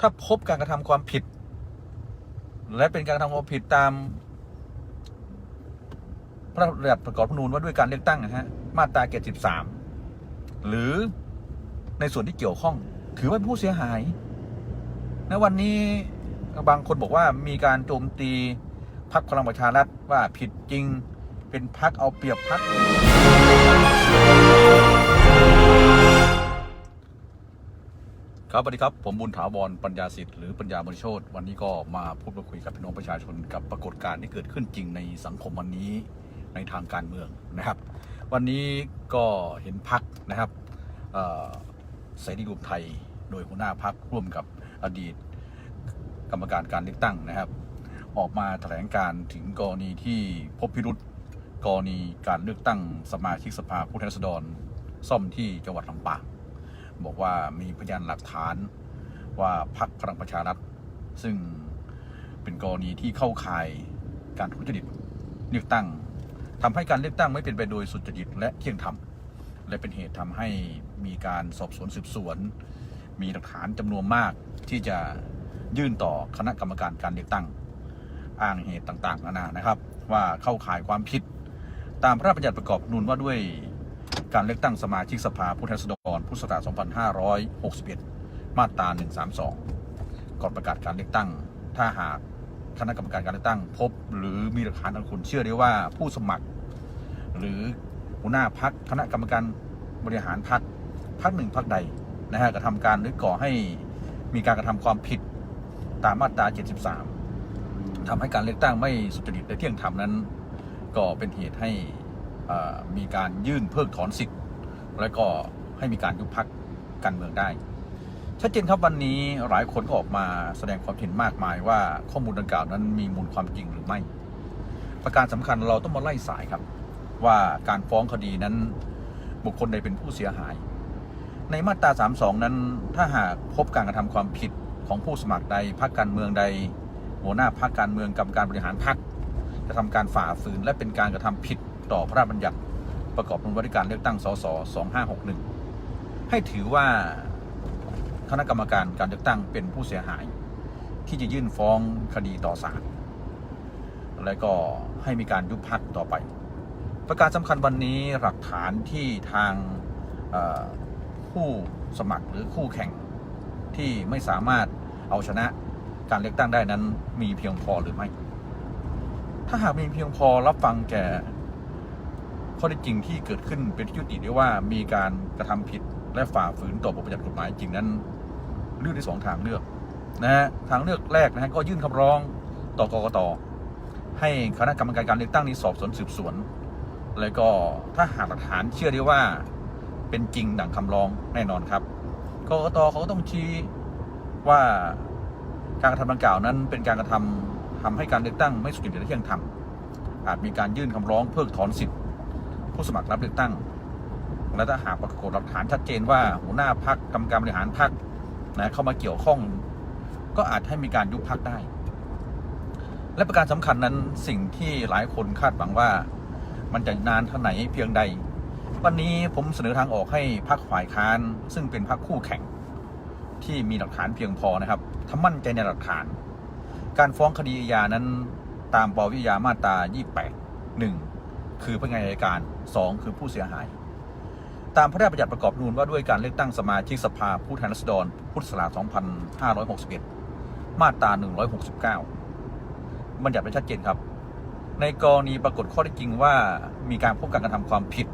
ถ้าพบการกระทำความผิด และเป็นการกระทำความผิดตาม พระราชบัญญัติประกอบรัฐธรรมนูญว่าด้วยการเลือกตั้งนะฮะมาตราเกสิบสามหรือในส่วนที่เกี่ยวข้อง ถือว่าผู้เสียหายในวันนี้บางคนบอกว่ามีการโจมตีพรรคพลังประชารัฐว่าผิดจริงเป็นพรรคเอาเปรียบพรรค ครับสวัสดีครับ ผมบุญถาวรปัญญาสิทธิ์หรือปัญญาบริโชตวันนี้ก็มาพูดมาคุยกับพี่น้องประชาชนกับปรากฏการณ์ที่เกิดขึ้นจริงในสังคมวันนี้ในทางการเมืองนะครับ วันนี้ก็เห็นพักนะครับเสรีรวมไทยโดยหัวหน้าพักร่วมกับอดีต กรรมการการเลือกตั้งนะครับ ออกมาแถลงการถึงกรณีที่พบพิรุษกรณีการเลือกตั้งสมาชิกสภาผู้แทนราษฎรซ่อมที่จังหวัดลำปาง บอกว่ามีพยานหลักฐานว่าพรรคพลังประชารัฐซึ่งเป็นกรณีที่เข้าข่ายการทุจริตเลือกตั้งทำให้การเลือกตั้งไม่เป็นไปโดยสุจริตและเที่ยงธรรมและเป็นเหตุทำให้มีการสอบสวนสืบสวน มีหลักฐานจำนวนมากที่จะยื่นต่อคณะกรรมการการเลือกตั้ง อ้างเหตุต่างๆนานานะครับ ว่าเข้าข่ายความผิดตามพระราชบัญญัติประกอบนูญว่าด้วย การเลือกตั้งสมาชิกสภาผู้แทนราษฎรพุทธศักราช2561 มาตรา 132 ก่อนประกาศการเลือกตั้ง ถ้าหากคณะกรรมการการเลือกตั้ง พบ หรือมีหลักฐานอันควรเชื่อได้ว่าผู้สมัคร หรือหัวหน้าพักคณะกรรมการบริหารพักพักหนึ่งพักใดนะฮะกระทำการหรือก่อให้มีการกระทำความผิดตามมาตรา 73ทำให้การเลือกตั้งไม่สุจริตและเที่ยงธรรมนั้น ก็เป็นเหตุให้ มีการยื่นเพิกถอนสิทธิ์ และก็ให้มีการยุบพักการเมืองได้ ชัดเจนครับวันนี้หลายคนก็ออกมาแสดงความเห็นมากมายว่าข้อมูลดังกล่าวนั้นมีมูลความจริงหรือไม่ ประการสำคัญเราต้องมาไล่สายครับ ว่าการฟ้องคดีนั้นบุคคลใดเป็นผู้เสียหาย ในมาตรา 32 นั้น ถ้าหากพบการกระทำความผิดของผู้สมัครใดพรรคการเมืองใด หัวหน้าพรรคการเมืองกรรมการบริหารพรรคกระทำการฝ่าฝืนและเป็นการกระทำผิด ต่อพระราชบัญญัติประกอบรัฐการเลือกตั้งสส2561 ให้ถือว่าคณะกรรมการการเลือกตั้งเป็นผู้เสียหาย ที่จะยื่นฟ้องคดีต่อศาลและก็ให้มีการยุบพักต่อไป ประการสำคัญวันนี้หลักฐานที่ทางผู้สมัครหรือคู่แข่งที่ไม่สามารถเอาชนะการเลือกตั้งได้นั้นมีเพียงพอหรือไม่ ถ้าหากมีเพียงพอรับฟังแก่ ข้อเท็จจริงที่เกิดขึ้นเป็นที่ยุติได้ว่ามีการกระทำผิดและฝ่าฝืนต่อบทบัญญัติกฎหมายจริงนั้นเลือกได้สองทางเลือกนะฮะทางเลือกแรกนะฮะก็ยื่นคำร้องต่อกกตให้คณะกรรมการการเลือกตั้งนี้สอบสวนสืบสวน แล้วก็ถ้าหากหลักฐานเชื่อได้ว่าเป็นจริงดังคำร้องแน่นอนครับกกตเขาก็ต้องชี้ว่าการกระทำดังกล่าวนั้นเป็นการกระทำทำให้การเลือกตั้งไม่สุจริตและเที่ยงธรรมอาจมีการยื่นคำร้องเพิกถอนสิทธิ ผู้สมัครรับเลือกตั้ง และถ้าหากปรากฏหลักฐานชัดเจนว่าหัวหน้าพักกรรมการบริหารพักนะเข้ามาเกี่ยวข้อง ก็อาจให้มีการยุบพักได้ และประการสำคัญนั้นสิ่งที่หลายคนคาดหวังว่า มันจะนานเท่าไหนเพียงใด วันนี้ผมเสนอทางออกให้พรรคฝ่ายค้าน ซึ่งเป็นพรรคคู่แข่ง ที่มีหลักฐานเพียงพอนะครับถ้ามั่นใจในหลักฐาน การฟ้องคดีอาญานั้นตามปวิยามาตรา 28 1 คือพนักงานอัยการ 2 คือผู้เสียหาย ตามพระราชบัญญัติประกอบนูญว่าด้วยการเลือกตั้งสมาชิกสภาผู้แทนราษฎรพุทธศักราช2561 มาตรา 169 บัญญัติไว้ชัดเจนครับ ในกรณีปรากฏข้อเท็จจริงว่ามีการพบการกระทำความผิด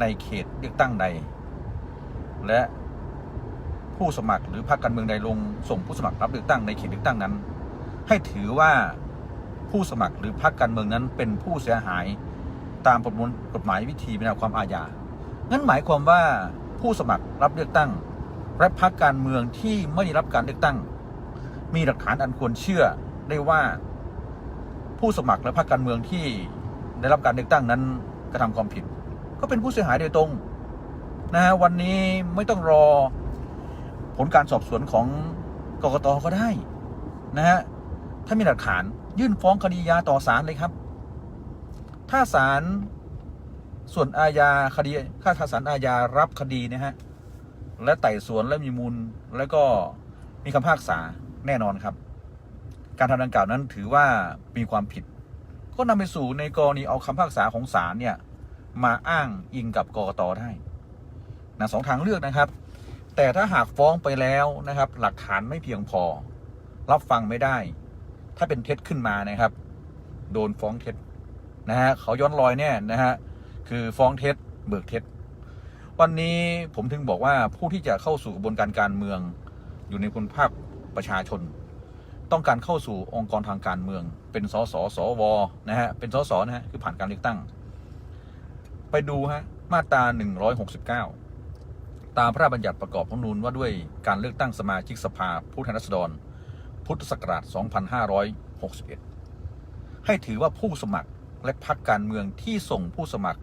ในเขตเลือกตั้งใด และผู้สมัครหรือพรรคการเมืองใดลงส่งผู้สมัครรับเลือกตั้งในเขตเลือกตั้งนั้น ให้ถือว่าผู้สมัครหรือพรรคการเมืองนั้นเป็นผู้เสียหาย ตามประมวลกฎหมายวิธีพิจารณาความอาญางั้นหมายความว่าผู้สมัครรับเลือกตั้ง และพรรคการเมืองที่ไม่ได้รับการเลือกตั้ง มีหลักฐานอันควรเชื่อได้ว่าผู้สมัครและพรรคการเมืองที่ได้รับการเลือกตั้งนั้นกระทำความผิด ก็เป็นผู้เสียหายโดยตรงนะฮะวันนี้ไม่ต้องรอผลการสอบสวนของกกตก็ได้นะฮะถ้ามีหลักฐานยื่นฟ้องคดียาต่อศาลเลยครับ ถ้าศาลส่วนอาญาคดีถ้าศาลอาญารับคดีนะฮะและไต่สวนและมีมูลแล้วก็มีคำพากษาแน่นอนครับ การทำดังกล่าวนั้นถือว่ามีความผิด ก็นำไปสู่ในกรณีเอาคำพิพากษาของศาลเนี่ยมาอ้างอิงกับกกตได้นะสองทางเลือกนะครับ แต่ถ้าหากฟ้องไปแล้วนะครับ หลักฐานไม่เพียงพอ รับฟังไม่ได้ ถ้าเป็นเท็จขึ้นมานะครับ โดนฟ้องเท็จ นะฮะเขาย้อนรอยเนี่ยนะฮะคือฟ้องเท็จเบิกเท็จ วันนี้ผมถึงบอกว่าผู้ที่จะเข้าสู่กระบวนการการเมือง อยู่ในคุณภาคประชาชน ต้องการเข้าสู่องค์กรทางการเมือง เป็นสสสวนะฮะเป็นสสนะฮะคือผ่านการเลือกตั้ง ไปดูฮะมาตรา 169 ตามพระราชบัญญัติประกอบรัฐนูญว่าด้วยการเลือกตั้งสมาชิกสภาผู้แทนราษฎร พุทธศักราช 2561 ให้ถือว่าผู้สมัคร และพรรคการเมืองที่ส่งผู้สมัคร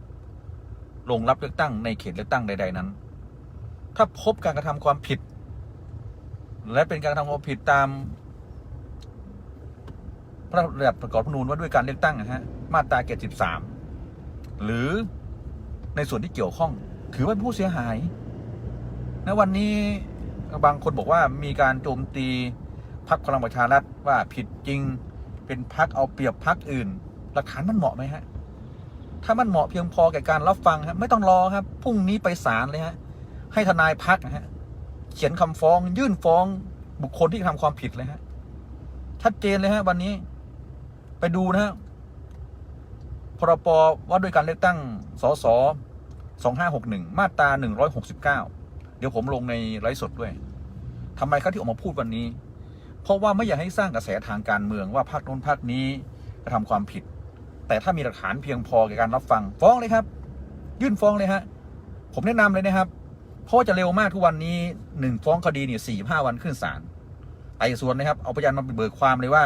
ลงรับเลือกตั้งในเขตเลือกตั้งใด ๆนั้น ถ้าพบการกระทำความผิด และเป็นการกระทำความผิดตามพระราชบัญญัติประกอบรัฐธรรมนูญว่าด้วยการเลือกตั้งนะฮะมาตราเกต13หรือในส่วนที่เกี่ยวข้อง ถือว่าผู้เสียหายในวันนี้บางคนบอกว่ามีการโจมตีพรรคพลังประชารัฐว่าผิดจริง เป็นพรรคเอาเปรียบพรรคอื่น หลักฐานมันเหมาะไหมฮะ ถ้ามันเหมาะเพียงพอแก่การรับฟังฮะไม่ต้องรอครับพรุ่งนี้ไปศาลเลยฮะ ให้ทนายพักนะฮะ เขียนคำฟ้อง ยื่นฟ้องบุคคลที่ทำความผิดเลยฮะ ชัดเจนเลยฮะ วันนี้ ไปดูนะฮะพรปว่าด้วยการเลือกตั้งสส2561 มาตรา 169 เดี๋ยวผมลงในไลฟ์สดด้วยทำไมเขาที่ออกมาพูดวันนี้ เพราะว่าไม่อยากให้สร้างกระแสทางการเมืองว่าพรรคโน้นพรรคนี้กระทำความผิด แต่ถ้ามีหลักฐานเพียงพอแก่การรับฟังฟ้องเลยครับ ยื่นฟ้องเลยฮะผมแนะนำเลยนะครับเพราะว่าจะเร็วมากทุกวันนี้หนึ่งฟ้องคดีเนี่ยสี่ห้าวันขึ้นศาลไต่สวนนะครับ เอาพยานมาเบิกความเลยว่า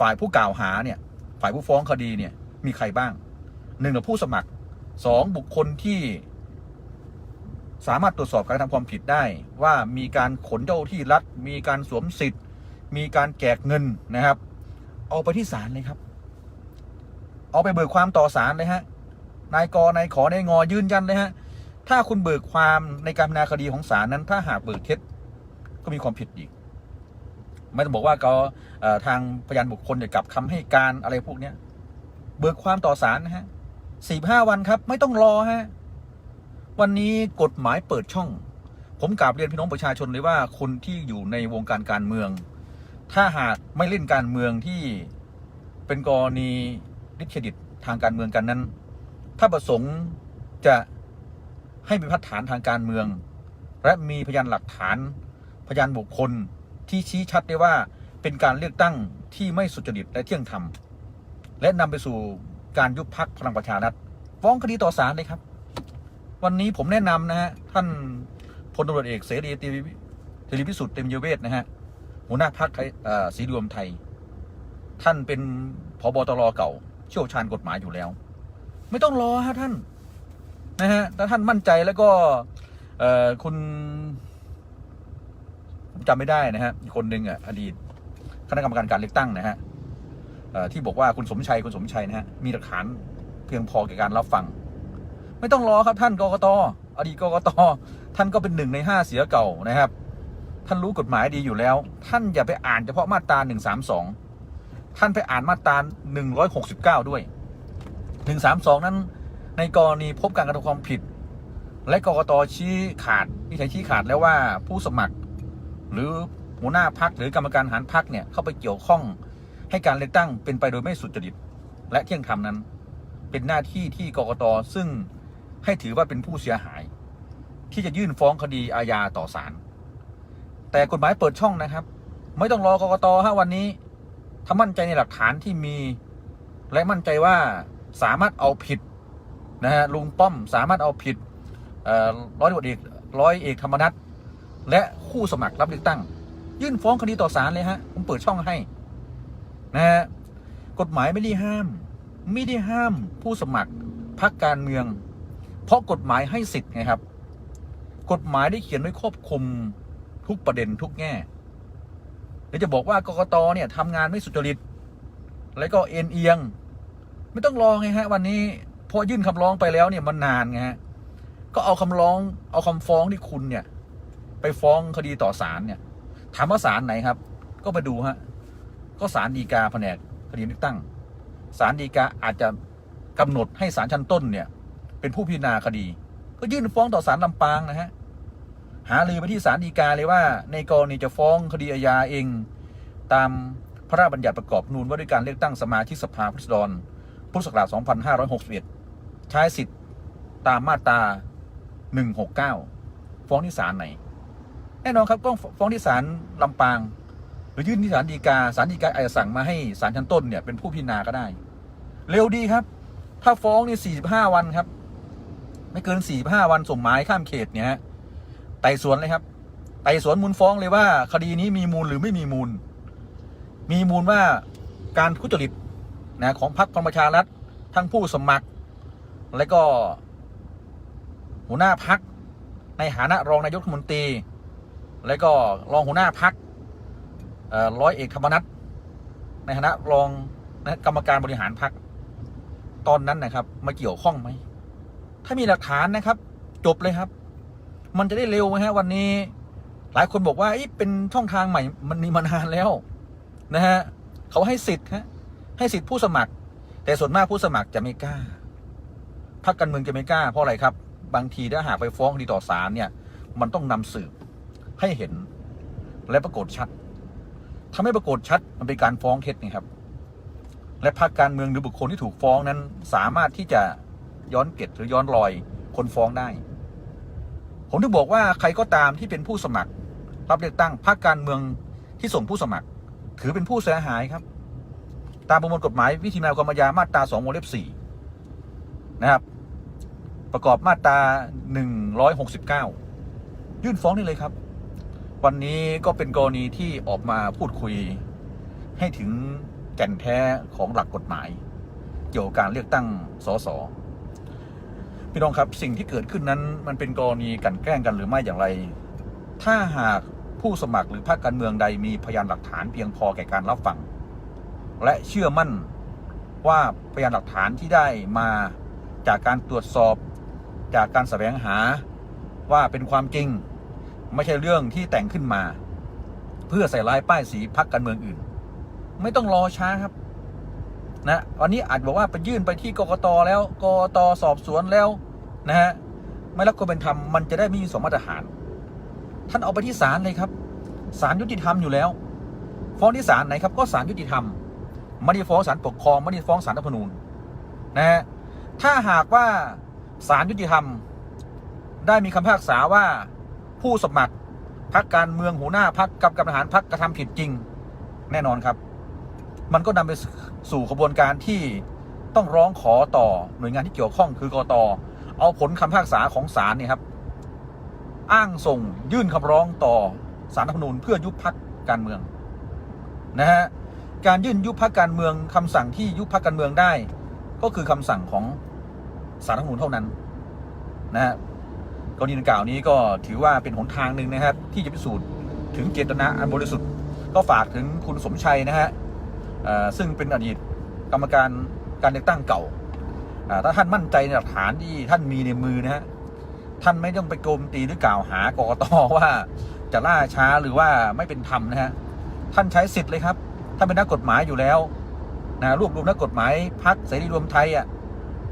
ฝ่ายผู้กล่าวหาเนี่ย ฝ่ายผู้ฟ้องคดีเนี่ยมีใครบ้างหนึ่งผู้สมัครสองบุคคลที่สามารถตรวจสอบการทำความผิดได้ว่ามีการขนเจ้าที่รัฐ มีการสวมสิทธิ์ มีการแจกเงินนะครับ เอาไปที่ศาลเลยครับ เอาไปเบิกความต่อศาลเลยฮะนายกนายขอนายงอยืนยันเลยฮะถ้าคุณเบิกความในการพิจารณาคดีของศาลนั้น ถ้าหากเบิกเท็จก็มีความผิดอีก ไม่ต้องบอกว่าก็ทางพยานบุคคลจะกลับคำให้การอะไรพวกเนี้ย เบิกความต่อศาลนะฮะสี่ห้าวันครับ ไม่ต้องรอฮะวันนี้กฎหมายเปิดช่อง ผมกราบเรียนพี่น้องประชาชนเลยว่าคนที่อยู่ในวงการการเมือง ถ้าหากไม่เล่นการเมืองที่เป็นกรณี ดิสเครดิตทางการเมืองกันนั้น ถ้าประสงค์จะให้มีพัฒฐานทางการเมือง และมีพยานหลักฐาน พยานบุคคลที่ชี้ชัดได้ว่าเป็นการเลือกตั้งที่ไม่สุจริตและเที่ยงธรรม และนำไปสู่การยุบพักพลังประชารัฐฟ้องคดีต่อศาลเลยครับ วันนี้ผมแนะนำนะฮะท่านพลตำรวจเอกเสรีตรีเตรีพิสุทธิ์เต็มเยเวทนะฮะหัวหน้าพักสีรวมไทย ท่านเป็นพบตรเก่า เชี่ยวชาญกฎหมายอยู่แล้ว ไม่ต้องรอฮะท่านนะฮะถ้าท่านมั่นใจแล้วก็เอ่อคุณผมจำไม่ได้นะฮะคนหนึ่งอะอดีตคณะกรรมการการเลือกตั้งนะฮะที่บอกว่าคุณสมชัยคุณสมชัยนะฮะมีหลักฐานเพียงพอแก่การรับฟัง ไม่ต้องรอครับท่านกกตอดีตกกตท่านก็เป็นหนึ่งในห้าเสียเก่านะครับ ท่านรู้กฎหมายดีอยู่แล้ว ท่านอย่าไปอ่านเฉพาะมาตราหนึ่งสามสอง ท่านไปอ่านมาตราหนึ่งร้อยหกสิบเก้าด้วยหนึ่งสามสองนั้น ในกรณีพบการกระทำความผิด และกกตชี้ขาดวิจัยชี้ขาดแล้วว่าผู้สมัคร หรือหัวหน้าพักหรือกรรมการหารพักเนี่ยเข้าไปเกี่ยวข้องให้การเลือกตั้งเป็นไปโดยไม่สุจริต และเที่ยงธรรมนั้น เป็นหน้าที่ที่กกตซึ่งให้ถือว่าเป็นผู้เสียหาย ที่จะยื่นฟ้องคดีอาญาต่อศาลแต่กฎหมายเปิดช่องนะครับ ไม่ต้องรอกกตฮะวันนี้ ถ้ามั่นใจในหลักฐานที่มี และมั่นใจว่าสามารถเอาผิดนะฮะลุงป้อมสามารถเอาผิดร้อยตำรวจเอกร้อยเอกธรรมนัฐและคู่สมัครรับเลือกตั้ง ยื่นฟ้องคดีต่อศาลเลยฮะผมเปิดช่องให้นะฮะกฎหมายไม่ได้ห้าม ไม่ได้ห้ามผู้สมัครพรรคการเมือง เพราะกฎหมายให้สิทธิ์ไงครับ กฎหมายได้เขียนไว้ครอบคลุมทุกประเด็นทุกแง่ เดี๋ยวจะบอกว่ากกตเนี่ยทำงานไม่สุจริต แล้วก็เอ็นเอียง ไม่ต้องรอไงฮะ วันนี้พอยื่นคำร้องไปแล้วเนี่ยมันนานไงฮะก็เอาคำร้อง เอาคำฟ้องที่คุณเนี่ย ไปฟ้องคดีต่อศาลเนี่ย ถามว่าศาลไหนครับ ก็ไปดูฮะก็ศาลฎีกาแผนกคดีเลือกตั้งศาลฎีกาอาจจะกำหนดให้ศาลชั้นต้นเนี่ย เป็นผู้พิจารณาคดี ก็ยื่นฟ้องต่อศาลลำปางนะฮะ หาลือไปที่ศาลฎีกาเลยว่า ในกรณีจะฟ้องคดีอาญาเอง ตามพระราชบัญญัติประกอบนูนว่าด้วยการเลือกตั้งสมาชิกสภาผู้แทนรพุทธศักราช2561 ใช้สิทธิ์ตามมาตรา 169 ฟ้องที่ศาลไหน แน่นอนครับก็ฟ้องที่ศาลลำปาง หรือยื่นที่ศาลฎีกาศาลฎีกาอาจจะสั่งมาให้ศาลชั้นต้นเนี่ยเป็นผู้พิจารณาก็ได้ เร็วดีครับ ถ้าฟ้องนี่45 วันครับ ไม่เกิน 45 วันส่งหมายข้ามเขตเนี่ยฮะ ไต่สวนเลยครับ ไต่สวนมูลฟ้องเลยว่า คดีนี้มีมูลหรือไม่มีมูล มีมูลว่าการทุจริตนะของพรรคพลังประชารัฐทั้งผู้สมัคร และก็ หัวหน้าพักในฐานะรองนายกรัฐมนตรี และก็รองหัวหน้าพักร้อยเอกธรรมนัฐในฐานะรองนะกรรมการบริหารพักตอนนั้นนะครับ มาเกี่ยวข้องไหม ถ้ามีหลักฐานนะครับ จบเลยครับ มันจะได้เร็วไหมฮะวันนี้ หลายคนบอกว่าเป็นช่องทางใหม่มันมีมานานแล้วนะฮะเขาให้สิทธิ์ฮะให้สิทธิ์ผู้สมัคร แต่ส่วนมากผู้สมัครจะไม่กล้าพรรคการเมืองจะไม่กล้าเพราะอะไรครับ บางทีถ้าหากไปฟ้องคดีต่อศาลเนี่ย มันต้องนำสืบให้เห็นและปรากฏชัดทำให้ปรากฏชัดมันเป็นการฟ้องเท็จนี่ครับ และพรรคการเมืองหรือบุคคลที่ถูกฟ้องนั้น สามารถที่จะย้อนเกตหรือย้อนรอยคนฟ้องได้ ผมถึงบอกว่าใครก็ตามที่เป็นผู้สมัคร รับเลือกตั้งพรรคการเมืองที่ส่งผู้สมัคร ถือเป็นผู้เสียหายครับ ตามประมวลกฎหมายวิธีนาความอาญามาตรา2วงเล็บ4นะครับ ประกอบมาตรา 169 ยื่นฟ้องนี่เลยครับ วันนี้ก็เป็นกรณีที่ออกมาพูดคุย ให้ถึงแก่นแท้ของหลักกฎหมาย เกี่ยวกับการเลือกตั้งสส พี่น้องครับสิ่งที่เกิดขึ้นนั้นมันเป็นกรณีกันแกล้งกันหรือไม่อย่างไร ถ้าหากผู้สมัครหรือพรรคการเมืองใดมีพยานหลักฐานเพียงพอแก่การรับฟัง และเชื่อมั่นว่าพยานหลักฐานที่ได้มาจากการตรวจสอบจากการแสวงหาว่าเป็นความจริง ไม่ใช่เรื่องที่แต่งขึ้นมา เพื่อใส่ร้ายป้ายสีพรรคการเมืองอื่น ไม่ต้องรอช้าครับ นะวันนี้อาจบอกว่าไปยื่นไปที่กกตแล้วกกตสอบสวนแล้วนะฮะไม่รับความเป็นธรรมมันจะได้ไม่มีสมมาตรฐาน ท่านเอาไปที่ศาลเลยครับศาลยุติธรรมอยู่แล้ว ฟ้องที่ศาลไหนครับก็ศาลยุติธรรมไม่ได้ฟ้องศาลปกครองไม่ได้ฟ้องศาลรัฐธรรมนูญนะฮะถ้าหากว่าศาลยุติธรรม ได้มีคำพิพากษาว่าผู้สมัครพรรคการเมืองหัวหน้าพรรคกับกับทหารพรรคกระทำผิดจริง แน่นอนครับ มันก็นำไปสู่กระบวนการที่ต้องร้องขอต่อหน่วยงานที่เกี่ยวข้องคือกอตเอาผลคำพิพากษาของศาลเนี่ยครับ อ้างส่งยื่นคำร้องต่อสารรัฐธรรมนูญเพื่อยุบพักการเมืองนะฮะการยื่นยุบพักการเมืองคำสั่งที่ยุบพักการเมืองได้ ก็คือคำสั่งของสารรัฐธรรมนูญเท่านั้นนะฮะกรณีดังกล่าวนี้ก็ถือว่าเป็นหนทางหนึ่งนะครับ ที่จะพิสูจน์ถึงเจตนาอันบริสุทธิ์ก็ฝากถึงคุณสมชัยนะฮะ ซึ่งเป็นอดีตกรรมการการเลือกตั้งเก่า ถ้าท่านมั่นใจในหลักฐานที่ท่านมีในมือนะฮะท่านไม่ต้องไปโจมตีหรือกล่าวหากกตว่าจะล่าช้าหรือว่าไม่เป็นธรรมนะฮะท่านใช้สิทธิ์เลยครับท่านเป็นนักกฎหมายอยู่แล้วนะรวบรวมนักกฎหมายพักเสรีรวมไทยอะ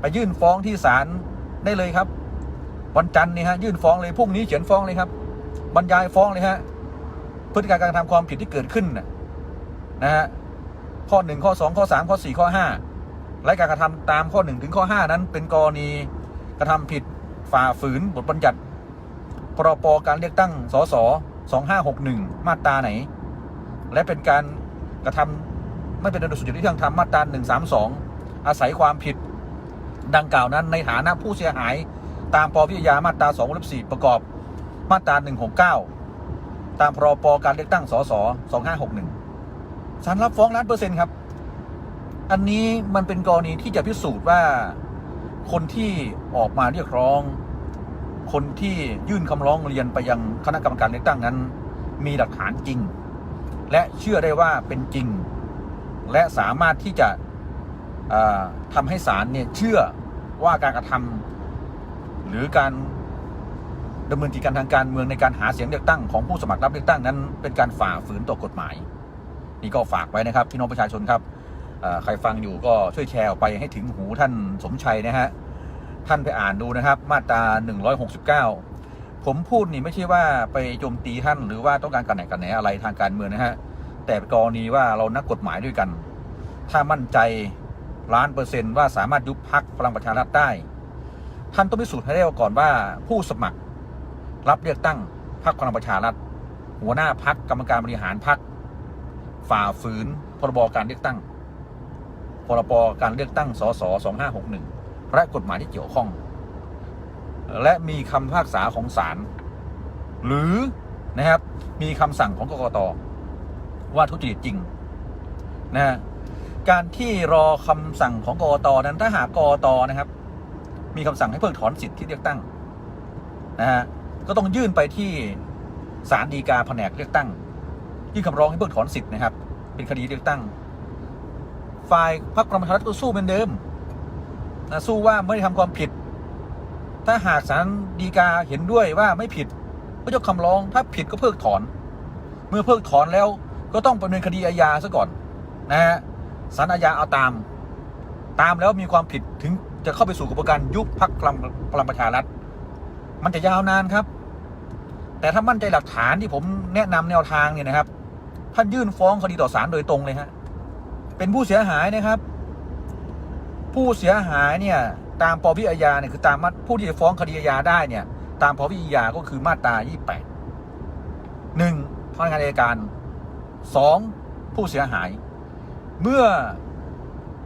ไปยื่นฟ้องที่ศาลได้เลยครับวันจันทร์นี่ฮะยื่นฟ้องเลยพรุ่งนี้เขียนฟ้องเลยครับบรรยายฟ้องเลยฮะพฤติการการทำความผิดที่เกิดขึ้นนะฮะ ข้อหนึ่งข้อสองข้อสามข้อสี่ข้อห้าและการกระทำตามข้อหนึ่งถึงข้อห้านั้น เป็นกรณีกระทำผิดฝ่าฝืนบทบัญญัติพรปการเลือกตั้งสสสองห้าหกหนึ่งมาตราไหน และเป็นการกระทำไม่เป็นโดยสุจริตที่ทางธรรมมาตราหนึ่งสามสองอาศัยความผิดดังกล่าวนั้นในฐานะผู้เสียหายตามปวิทยามาตรา2วงเล็บ4ประกอบมาตรา 169 ตามพรปการเลือกตั้งสส2561 ศาลรับฟ้องล้านเปอร์เซ็นต์ครับ อันนี้มันเป็นกรณีที่จะพิสูจน์ว่าคนที่ออกมาเรียกร้อง คนที่ยื่นคำร้องเรียนไปยังคณะกรรมการเลือกตั้งนั้น มีหลักฐานจริง และเชื่อได้ว่าเป็นจริง และสามารถที่จะทำให้ศาลเนี่ยเชื่อว่าการกระทำหรือการดำเนินกิจการทางการเมืองในการหาเสียงเลือกตั้งของผู้สมัครรับเลือกตั้งนั้น เป็นการฝ่าฝืนต่อกฎหมาย นี่ก็ฝากไว้นะครับพี่น้องประชาชนครับใครฟังอยู่ก็ช่วยแชร์ออกไปให้ถึงหูท่านสมชัยนะฮะท่านไปอ่านดูนะครับ มาตรา 169 ผมพูดนี่ไม่ใช่ว่าไปโจมตีท่านหรือว่าต้องการกันไหนกันไหนอะไรทางการเมืองนะฮะแต่กรณีว่าเรานักกฎหมายด้วยกัน ถ้ามั่นใจล้านเปอร์เซนต์ว่าสามารถยุบพักพลังประชารัฐได้ ท่านต้องพิสูจน์ให้ได้ก่อนว่าผู้สมัครรับเลือกตั้งพรรคพลังประชารัฐหัวหน้าพักกรรมการบริหารพัก ฝ่าฝืนพรบการเลือกตั้ง พรบการเลือกตั้ง สส 2561 และกฎหมายที่เกี่ยวข้อง และมีคำพิพากษาของศาล หรือนะครับ มีคำสั่งของกกต ว่าทุจริตจริงนะการที่รอคำสั่งของกกตนั้นถ้าหากกกตนะครับ มีคำสั่งให้เพิกถอนสิทธิ์ที่เลือกตั้งนะฮะก็ต้องยื่นไปที่ศาลฎีกาแผนกเลือกตั้ง ยื่นคำร้องให้เพิกถอนสิทธิ์นะครับ เป็นคดีเลือกตั้ง ฝ่ายพรรคประชารัฐก็สู้เหมือนเดิมนะสู้ว่าไม่ได้ทำความผิด ถ้าหากศาลฎีกาเห็นด้วยว่าไม่ผิดก็ยกคำร้องถ้าผิดก็เพิกถอน เมื่อเพิกถอนแล้วก็ต้องดำเนินคดีอาญาซะก่อนนะฮะศาลอาญาเอาตาม ตามแล้วมีความผิดถึงจะเข้าไปสู่กระบวนการยุบพักพลังพลังประชารัฐมันจะยาวนานครับ แต่ถ้ามั่นใจหลักฐานที่ผมแนะนำแนวทางเนี่ยนะครับ ท่านยื่นฟ้องคดีต่อศาลโดยตรงเลยฮะเป็นผู้เสียหายนะครับ ผู้เสียหายเนี่ยตามปวิอาญาเนี่ยคือตามมาผู้ที่จะฟ้องคดีอาญาได้เนี่ย ตามปวิอาญาก็คือมาตรา 28หนึ่งพนักงานอัยการสองผู้เสียหาย เมื่อ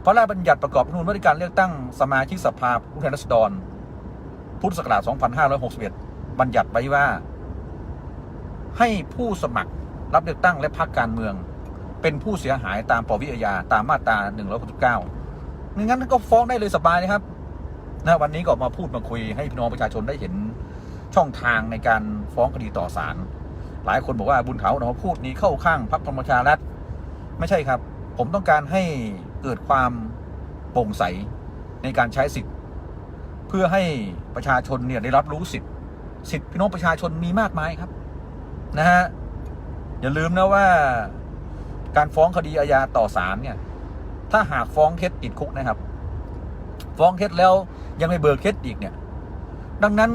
พระราชบัญญัติประกอบรัฐธรรมนูญว่าด้วยการเลือกตั้งสมาชิกสภาผู้แทนราษฎร พุทธศักราช 2561 บัญญัติไว้ว่า ให้ผู้สมัคร รับเลือกตั้งและพรรคการเมือง เป็นผู้เสียหายตามปวิอาญาตามมาตรา169ไม่งั้นก็ฟ้องได้เลยสบายนะครับนะวันนี้ก็มาพูดมาคุยให้พี่น้องประชาชนได้เห็นช่องทางในการฟ้องคดีต่อศาลหลายคนบอกว่าบุญเถาเราพูดนี้เข้าข้างพรรคประชารัฐไม่ใช่ครับ ผมต้องการให้เกิดความโปร่งใสในการใช้สิทธิ์ เพื่อให้ประชาชนเนี่ยได้รับรู้สิทธิ์สิทธิ์พี่น้องประชาชนมีมากมายครับนะฮะ อย่าลืมนะว่าการฟ้องคดีอาญาต่อศาลเนี่ย ถ้าหากฟ้องเท็จติดคุกนะครับ ฟ้องเท็จแล้วยังไม่เบิกเท็จอีกเนี่ย ดังนั้น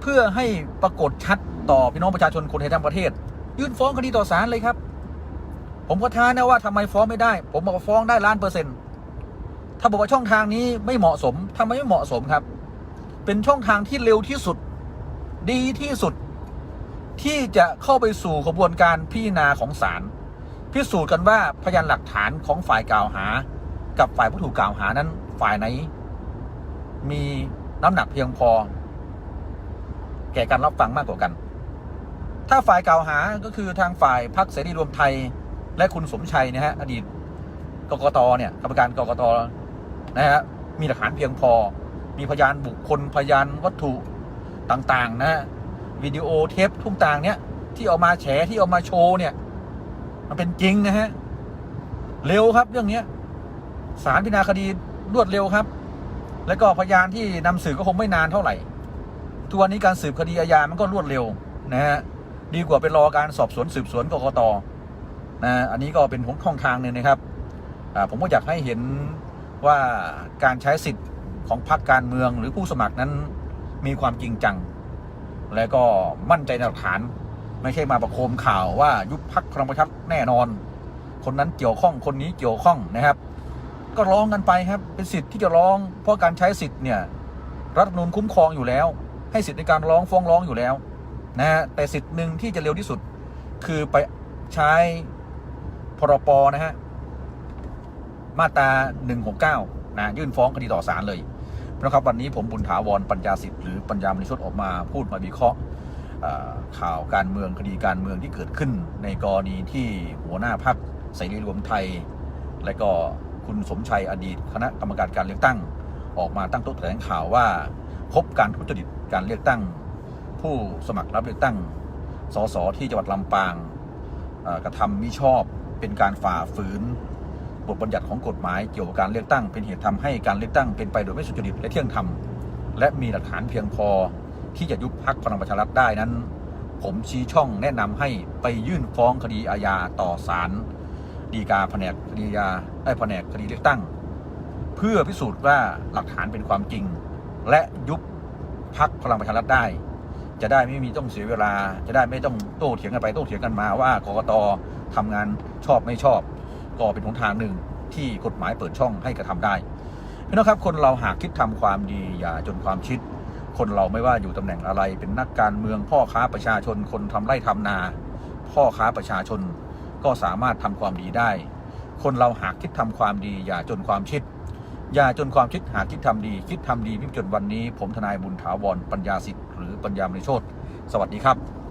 เพื่อให้ปรากฏชัดต่อพี่น้องประชาชนคนไทยทั้งประเทศ ยื่นฟ้องคดีต่อศาลเลยครับ ผมก็ท้านะว่าทำไมฟ้องไม่ได้ ผมบอกว่าฟ้องได้ล้านเปอร์เซ็นต์ถ้าบอกว่าช่องทางนี้ไม่เหมาะสมทำไมไม่เหมาะสมครับ เป็นช่องทางที่เร็วที่สุด ดีที่สุด ที่จะเข้าไปสู่กระบวนการพิจารณาของศาลพิสูจน์กันว่าพยานหลักฐานของฝ่ายกล่าวหา กับฝ่ายผู้ถูกกล่าวหานั้นฝ่ายไหน มีน้ำหนักเพียงพอ แก่การรับฟังมากกว่ากัน ถ้าฝ่ายกล่าวหาก็คือทางฝ่ายพรรคเสรีรวมไทย และคุณสมชัยนะฮะอดีตกกตเนี่ยกรรมการกกตนะฮะมีหลักฐานเพียงพอ มีพยานบุคคลพยานวัตถุต่างๆ นะฮะ วิดีโอเทปทุกต่างเนี่ยที่เอามาแฉที่เอามาโชว์เนี่ย มันเป็นจริงนะฮะ เร็วครับเรื่องเนี้ยสารพิจารณาคดีรวดเร็วครับ แล้วก็พยานที่นำสืบก็คงไม่นานเท่าไหร่ทุกวันนี้การสืบคดีอาญามันก็รวดเร็วนะฮะดีกว่าไปรอการสอบสวนสืบสวนกกตนะอันนี้ก็เป็นช่องทางหนึ่งนะครับผมก็อยากให้เห็นว่าการใช้สิทธิ์ของพรรคการเมืองหรือผู้สมัครนั้นมีความจริงจัง และก็มั่นใจในหลักฐาน ไม่ใช่มาประโคมข่าวว่ายุบพักพลังประชารัฐแน่นอน คนนั้นเกี่ยวข้องคนนี้เกี่ยวข้องนะครับ ก็ร้องกันไปครับเป็นสิทธิ์ที่จะร้อง เพราะการใช้สิทธิ์เนี่ยรัฐธรรมนูญคุ้มครองอยู่แล้ว ให้สิทธิ์ในการร้องฟ้องร้องอยู่แล้วนะฮะแต่สิทธิ์หนึ่งที่จะเร็วที่สุด คือไปใช้พรปนะฮะมาตรา169นะยื่นฟ้องคดีต่อศาลเลย นะครับวันนี้ผมบุญถาวรปัญญาสิทธิ์หรือปัญญามณิชดออกมาพูดมาวิเคราะห์ข่าวการเมืองคดีการเมืองที่เกิดขึ้น ในกรณีที่หัวหน้าพรรคเสรีรวมไทย และก็คุณสมชัยอดีต คณะกรรมการการเลือกตั้ง ออกมาตั้งโต๊ะแถลงข่าวว่าพบการทุจริตการเลือกตั้ง ผู้สมัครรับเลือกตั้งสสที่จังหวัดลำปางกระทำมิชอบเป็นการฝ่าฝืน บทบัญญัติของกฎหมายเกี่ยวกับการเลือกตั้ง เป็นเหตุทำให้การเลือกตั้งเป็นไปโดยไม่สุจริตและเที่ยงธรรมและมีหลักฐานเพียงพอที่จะยุบพักพลังประชารัฐได้นั้น ผมชี้ช่องแนะนำให้ไปยื่นฟ้องคดีอาญาต่อศาลฎีกาแผนกคดีอาได้แผนกคดีเลือกตั้ง เพื่อพิสูจน์ว่าหลักฐานเป็นความจริง และยุบพักพลังประชารัฐได้ จะได้ไม่มีต้องเสียเวลา จะได้ไม่ต้องโต้เถียงกันไปโต้เถียงกันมาว่ากกตทำงานชอบไม่ชอบ ก็เป็นหนทางหนึ่งที่กฎหมายเปิดช่องให้กระทำได้พี่น้องครับคนเราหากคิดทำความดีอย่าจนความคิด คนเราไม่ว่าอยู่ตำแหน่งอะไร เป็นนักการเมืองพ่อค้าประชาชนคนทำไร่ทำนา พ่อค้าประชาชนก็สามารถทำความดีได้ คนเราหากคิดทำความดี อย่าจนความคิด อย่าจนความคิดหากคิดทำดี คิดทำดีพิมจนวันนี้ ผมทนายบุญถาวรปัญญาสิทธิ์หรือปัญญามณิโชตสวัสดีครับ